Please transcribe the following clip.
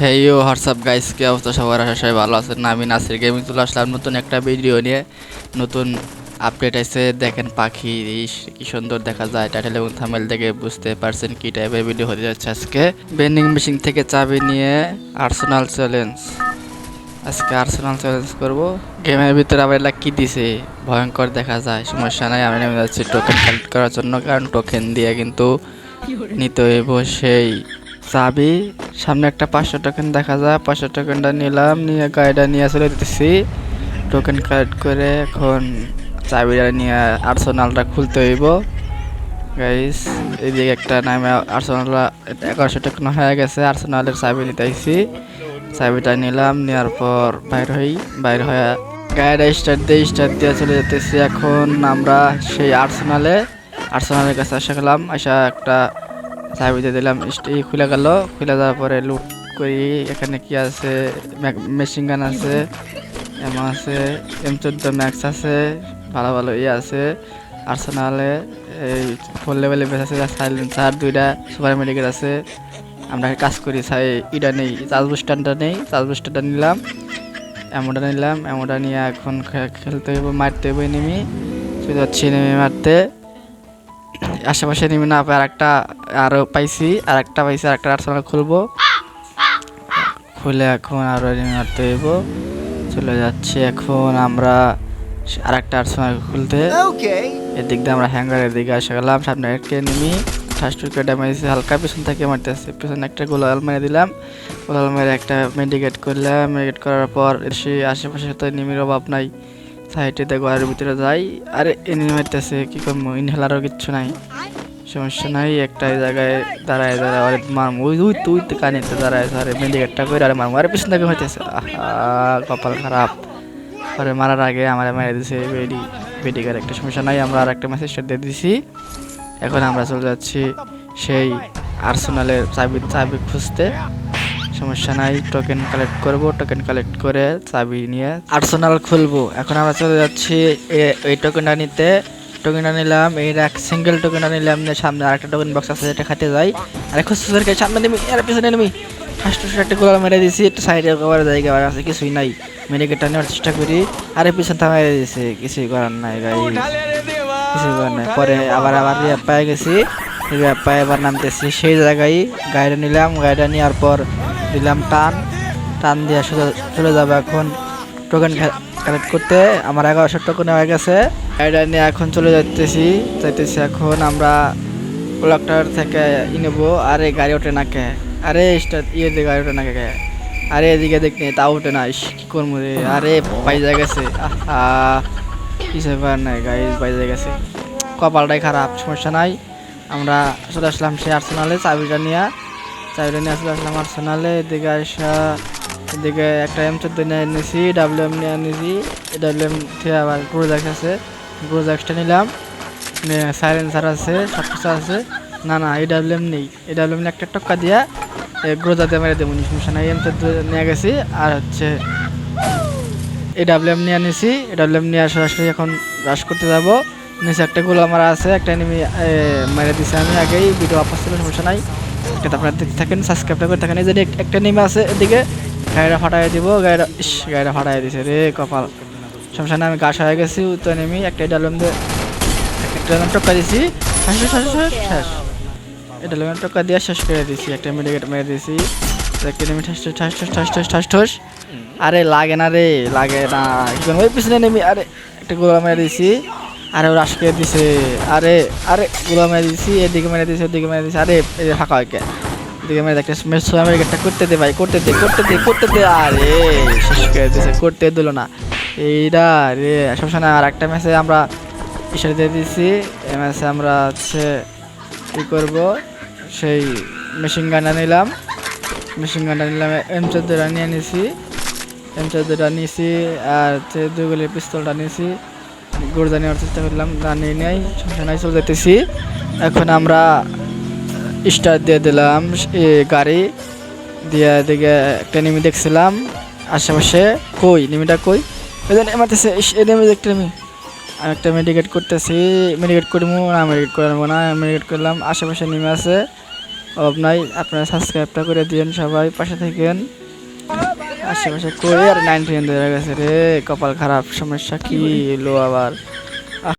হেই ও WhatsApp guys কি অবস্থা সবার? আশা সবাই ভালো আছেন। আমি নাসির গেমিং চলে আসলাম নতুন একটা ভিডিও নিয়ে। নতুন আপডেট আছে দেখেন পাখি কি সুন্দর দেখা যায়। টাইটেল এবং থামেল দেখে বুঝতে পারছেন কি টাইপের ভিডিও হতে যাচ্ছে আজকে। বেন্ডিং মেশিন থেকে চাবি নিয়ে আর্সেনাল চ্যালেঞ্জ আজকে আর্সেনাল চ্যালেঞ্জ করব। গেমের ভিতরে আবার এটা কি দিছে? ভয়ঙ্কর দেখা যায় সমস্যা নাই। আমি নেমে যাচ্ছি টোকেন কালেক্ট করার জন্য কারণ টোকেন দিয়ে কিন্তু নিতে হইব সেই চাবি। সামনে একটা পাঁচশো টোকেন দেখা যায়। পাঁচশো টোকেনটা নিলাম, নিয়ে গাড়িটা নিয়ে চলে দিতেছি টোকেন কালেক্ট করে এখন চাবিটা নিয়ে আর্সেনালটা খুলতে হইব। গাইস এদিকে একটা নামে আর্সেনাল এগারোশো টোকেন হয়ে গেছে। আর্সেনালের চাবি নিতে আইছি। চাবিটা নিলাম, নেওয়ার পর বাইর হই, বাইর হয়ে গাড়িটা স্টার্ট দিয়ে স্টার্ট দিয়ে চলে যেতেছি। এখন আমরা সেই আর্সেনালে আর্সেনালের কাছে আসা গেলাম। আসা একটা চাবি দিয়ে দিলাম এই খুলে গেল। খুলে যাওয়ার পরে লুট করি। এখানে কি আছে? মেশিন গান আছে এম আছে এম চোদ্দ ম্যাক্স আছে, ভালো ভালো ইয়ে আছে আর্সেনালে এই ফোর লেভেলে বেশ আছে সাইলেন্সার দুইটা সুপার মেডিকেল আছে। আমরা কাজ করি সাই ইটা নেই চার্জ বুস্টারটা নেই চার্জ বুস্টারটা নিলাম এমনটা নিলাম এমনটা নিয়ে এখন খেলতে হইব, মারতে হইব নেমি শুধু যাচ্ছি নেমে মারতে। আশেপাশে নিবি না আর একটা আরও পাইছি আর একটা পাইছি আর একটা আর্সেনাল খুলবো। খুলে এখন আরও মারতে হইব। চলে যাচ্ছি এখন আমরা আর একটা আর্সেনাল খুলতে. এদিক দিয়ে আমরা হ্যাঙ্গারের দিকে আসে গেলাম সামনে একটা নেমি ফার্স্ট উইকেটে মারিছি হালকা পিছন থেকে মারতেছে। পিছনে একটা গোলাল মেরে দিলাম। গোলাল মেরে একটা মেডিকেট করলাম। মেডিকেট করার পর সে আশেপাশে তো নিমির অভাব নাই। সাইডেতে ঘরের ভিতরে যাই। আরে এনিমি মারতেছে কি করব? ইনহেলারও কিচ্ছু নাই। সমস্যা নাই, একটা জায়গায় দাঁড়ায় দাঁড়ায় আরে মারমু। ওই ওই তুই তো কানিতে দাঁড়ায় আরে মেডিকেটটা করে আরে মারমু। আরে পিছন থেকে হইতেছে। কপাল খারাপ। পরে মারার আগে আমার মেরে দিছে বেডি বেডিকার একটা সমস্যা নাই, আমরা আর একটা মেসেজ দিয়ে দিছি। এখন আমরা চলে যাচ্ছি সেই আর্সেনালের চাবি চাবি খুঁজতে। সমস্যা নাই টোকেন কালেক্ট করব টোকেন কালেক্ট করে চাবি নিয়ে আর্সেনাল খুলবো। এখন আমরা চলে যাচ্ছি এই টোকেনটা নিতে। টোকেনটা নিলাম এই এক সিঙ্গেল টোকেনটা নিলাম সামনে আরেকটা টোকেন বক্স আছে যেটা খাতে যাই। আর এখন সুসারকে সামনে নেমি আর পিছনে নেমি ফার্স্ট একটা গোলা মেরে দিছি একটু সাইডে কভার জায়গা আর আছে কিছুই নাই। মেরে মেডিকেটটা নেওয়ার চেষ্টা করি আরে পিছন থামাই দিয়েছে কিছুই করার নাই গাই কিছুই করার নাই। পরে আবার আবার রিয়াপ পায়ে গেছি রিয়াপ পায়ে আবার নামতেছি। সেই জায়গায় গাড়িটা নিলাম গাড়িটা নেওয়ার পর দিলাম টান। টান দিয়ে সোজা চলে যাবে এখন টোকেন কালেক্ট করতে। আমার এগারোশো টোকেন হয়ে গেছে। গাড়িটা নিয়ে এখন চলে যাইতেছি। যাইতেছি এখন আমরা ব্লকটার থেকে নেব। আরে গাড়ি ওঠে না কে? আরে ইয়ে দিয়ে গাড়ি ওঠে না কে? আরে এদিকে দেখ নে, তাও ওঠে না কি করব রে? আরে বাইজা গেছে। আহা নাই গাড়ি বাইজা গেছে। কপালটাই খারাপ, সমস্যা নাই। আমরা চলে আসলাম সেই আর্সেনালে চাবিটা নিয়ে। চাবিটা নিয়ে চলে আসলাম আর্সেনালে এদিকে আসা এদিকে একটা এম চোদ্দ নিয়ে নিয়েছি ডাব্লিউ এম নিয়ে নিয়েছি ডাব্লিউ এম থেকে আবার গ্রোজাক্স আছে গ্রোজাক্সটা নিলাম সাইলেন্সার আছে সব কিছু আছে। না না এই ডাব্লিউ এম নেই। এই ডাব্লিউ এম একটা টক্কা দিয়া গ্রোজাতে মেরে দেবো। সমস্যা নাই এম নিয়ে গেছি। আর হচ্ছে এই ডাব্লিউ এম নিয়ে নিয়েছি এই ডাব্লিউ এম নিয়ে সরাসরি এখন রাশ করতে যাব। নিচে একটা গোল আমার আছে, একটা এনিমি মেরে দিছে আমি আগেই। ভিডিও আপলোড ছিল, সমস্যা নাই। এটা আপনারা দেখতে থাকেন সাবস্ক্রাইব করে থাকেন। এই যে একটা নেমে আছে এদিকে। গাড়িটা ফাটাই দিব, গাড়িটা ইস, গাড়িটা ফাটাই দিছে রে কপাল। সমস্যা আমি গাছ হয়ে গেছি তো নেমি একটা ডালম একটা ডালম টক্কা দিছি। শেষ শেষ, এটা ডালম টক্কা দিয়ে শেষ করে দিছি একটা মেডিকেট মেরে দিছি। একটা নেমি ঠাস ঠাস ঠাস ঠাস ঠাস ঠাস ঠাস আরে লাগে না রে লাগে না। কি? ওই পিছনে নেমি আরে একটা গোলা মেরে দিছি। আরে ওরা আজকে দিছে। আরে আরে গোলা মেরে দিছি এদিকে মেরে দিছি ওদিকে মেরে দিছি। আরে ফাঁকা হয় কে? এদিকে মেরে একটা মেস করতে দে ভাই করতে দে করতে দে করতে দে। আরে শেষ করে দিছে করতে দিল না। এইটা রে সবসময় আর একটা ম্যাচে আমরা ইশারা দিয়ে দিছি। এই ম্যাচে আমরা হচ্ছে কী করব? সেই মেশিন গানটা নিলাম। মেশিন গানটা নিলাম এম চোদ্দোটা নিয়ে নিছি। এম চোদ্দোটা নিয়েছি আর হচ্ছে দুগুলি পিস্তলটা নিয়েছি গোড়দা নেওয়ার চেষ্টা করলাম না নিয়ে নেই নাই চলে যেতেছি এখন আমরা স্টার্ট দিয়ে দিলাম এ, গাড়ি। দিয়ে দিকে একটা নেমে দেখছিলাম আশেপাশে। কই? নেমিটা কই? এদের এমাতেছে এদের নেমে একটা নেমি আমি। একটা মেডিকেট করতেছি মেডিকেট করব না মেডিকেট করব না মেডিকেট করলাম, আশেপাশে নেমে আছে, অভাব নাই, আপনারা সাবস্ক্রাইবটা করে দিয়েন, সবাই পাশে থাকেন। আশেপাশে করে আর নাইন ধরে গেছে রে, কপাল খারাপ, সমস্যা কি, লো আবার।